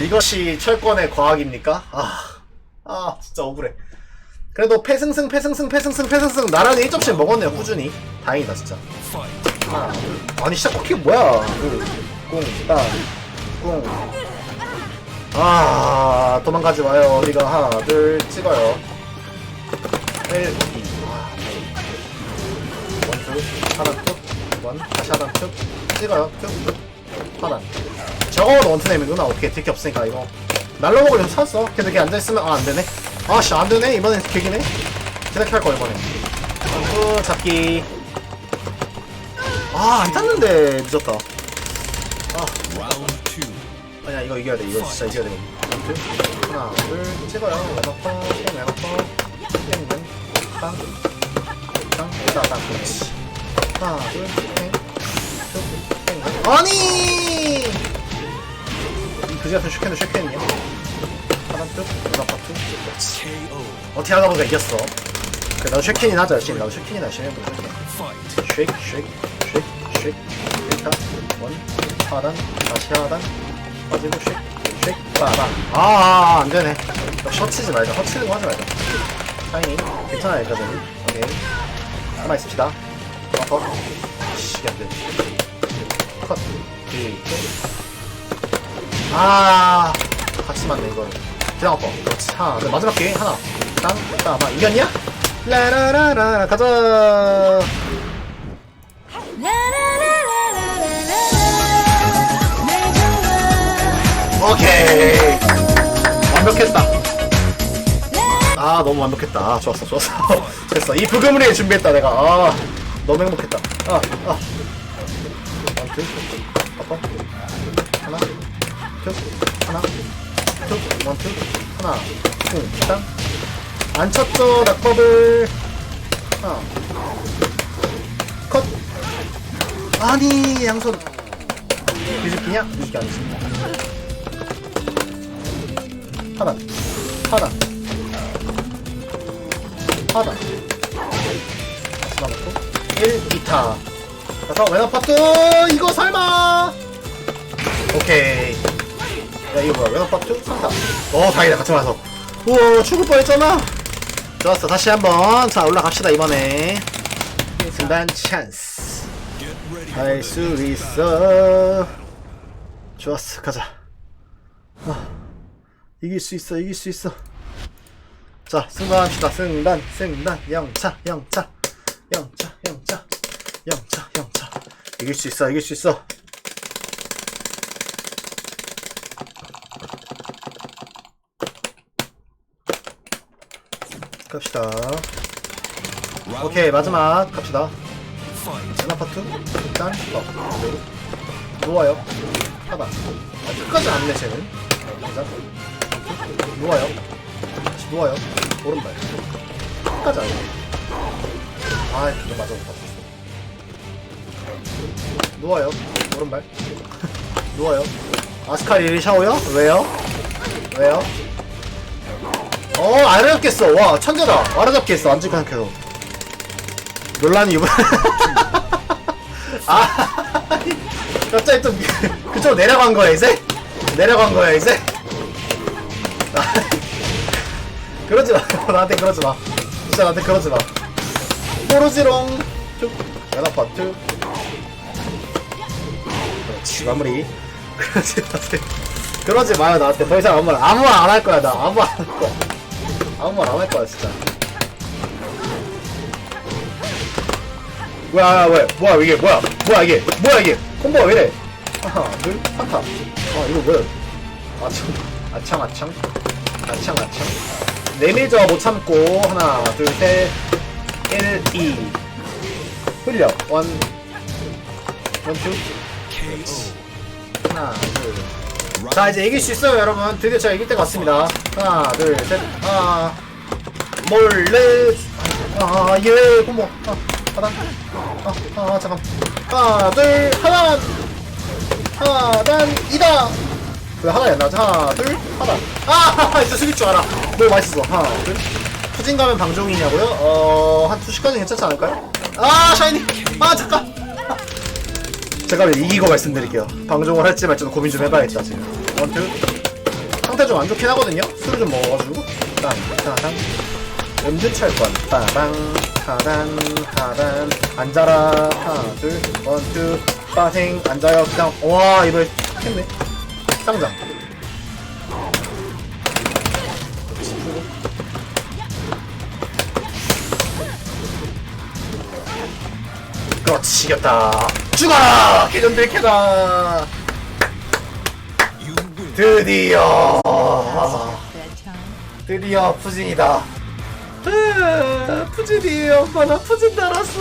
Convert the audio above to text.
이것이 철권의 과학입니까? 아, 아 진짜 억울해. 그래도 패승승 패승승 패승승 패승승. 나란히 1점씩 먹었네요 꾸준히. 다행이다 진짜. 둘. 아니 진짜 코킥 뭐야? 꿍땅꿍아 도망가지 마요. 우리가 하나 둘 찍어요. 1 2 아, 원투 하나 툭원 다시 하나 툭. 찍어요 툭 하나 저거는 원투네면 누나. 어떻게 될게 없으니까 이거. 날라먹으려고 찼어 근데 이렇게 앉아있으면 아 안되네. 아씨 안되네. 이번엔 개기네. 기다려 할거 이번엔. 원투 잡기. 아 안 탔는데. 늦었다. 아. 아니야 이거 이겨야 돼. 이거 진짜 이겨야 돼. 하나 둘 찍어요. 왼어퍼 땡 왼어퍼 땡 왼땅 땅 따땅 그렇지. 하나 둘 땡 아니! 이 그지 같은 슈캔도 슈캔이야 하나 뚝 하나 그렇지 어떻게 하다 보니까 이겼어. 그래 나도 슈캔이 하자 열심히. 나도 슈캔이나 열심히 해보자. 쉐이크 쉐이크 쉐이크 쉐이크. 쉐이크 원 하단 다시 하단. 빠지고 쉐이크 쉐이크 빠방 아아 안 되네. 셔치지 말자. 셔치는 거 하지 말자. 타이밍. 괜찮아 일단은 오케이. 하나 있읍시다. 어퍼 씨안 돼컷 그리고 아 같이 맞네 이걸 그냥 아빠 그렇지. 하나 네, 마지막 게임 하나. 땅땅 아마 이겼냐? 라라라라 가자. 오케이. 완벽했다. 아 너무 완벽했다. 아, 좋았어 좋았어. 됐어. 이 부금을 위해 준비했다 내가. 아 너무 행복했다. 아아. 원 투 아빠? 하나? 툭 하나? 툭 원투 하나 퉁땅안 쳤죠 낙법을. 하나. 컷. 아니 양손. 뒤집기냐? 뒤집기 아니지 하단 하단 하단 다시 남았고 1 2타 그래서 왼쪽 파트. 이거 설마! 오케이. 야 이거 뭐야? 왼쪽 파트? 3타 어 다행이다. 같이 와서. 우와 죽을 뻔했잖아. 좋았어. 다시 한번. 자 올라갑시다 이번에. 승단 찬스. 할 수 있어. 좋았어. 가자. 아, 이길 수 있어 이길 수 있어. 자 승단합시다. 승단 승단. 영차 영차. 영차 영차 영차 이길 수 있어 이길 수 있어. 갑시다. 오케이 마지막. 갑시다. 하나 파트? 일단 어. 놓아요. 하나. 아, 끝까지 안네 쟤는. 가자 놓아요. 다시 놓아요. 오른발. 끝까지 안네 아 이거 맞아 못 봤어 놓아요 오른발. 놓아요. 아스카리 샤오요? 왜요? 왜요? 어 알아잡겠어. 와 천재다. 알아잡겠어 안죽 생각해서 논란이 이번 아 갑자기 또 그쪽 내려간 거야 이제? 내려간 거야 이제? 아, 그러지 마. 나한테 그러지 마. 진짜 나한테 그러지 마. 모르지롱. 툭 연합파 툭 그렇지 마무리. 그러지 마세요. 그러지 마요 나한테. 더 이상 아무 말 아무 말 안 할 거야 나. 아무 말 안 할 거야. 아무 말 안 할 거야 진짜. 뭐야 왜? 뭐야 이게 뭐야? 뭐야 이게? 뭐야 이게? 콤보가 왜이래? 하나 둘 한타. 아 이거 뭐야? 아참 아창 아창 아창 아창 내밀저 못 참고. 하나 둘셋. 1 2 흘려. 원 원투 하나 둘 자 이제 이길 수 있어요 여러분. 드디어 제가 이길 때가 왔습니다. 하나 둘 셋 아 몰래. 아예 콤보 아 하나 아, 아 잠깐. 하나 둘 하나. 하나 이다. 왜 하나야 나 하나 둘 하나. 아 진짜 숙일 줄 알아. 너무 맛있어. 하나 둘. 투진 가면 방종이냐고요? 어한 투시까지 괜찮지 않을까요? 아 샤이니. 아 잠깐 제가 왜 이기고 말씀드릴게요. 방종을 할지 말지도 고민 좀 해봐야겠다 지금. 원투 상태 좀 안 좋긴 하거든요? 술을 좀 먹어가지고. 딴따당 은주 철권 빠방 하단 하단 앉아라. 하나 둘 원투 빠생 앉아요. 그냥 와 이번에 했네. 상장 그렇지 이겼다 죽어라 개전들 캐다. 드디어. 드디어 푸진이다. 푸진이 엄마 나 푸진 달았어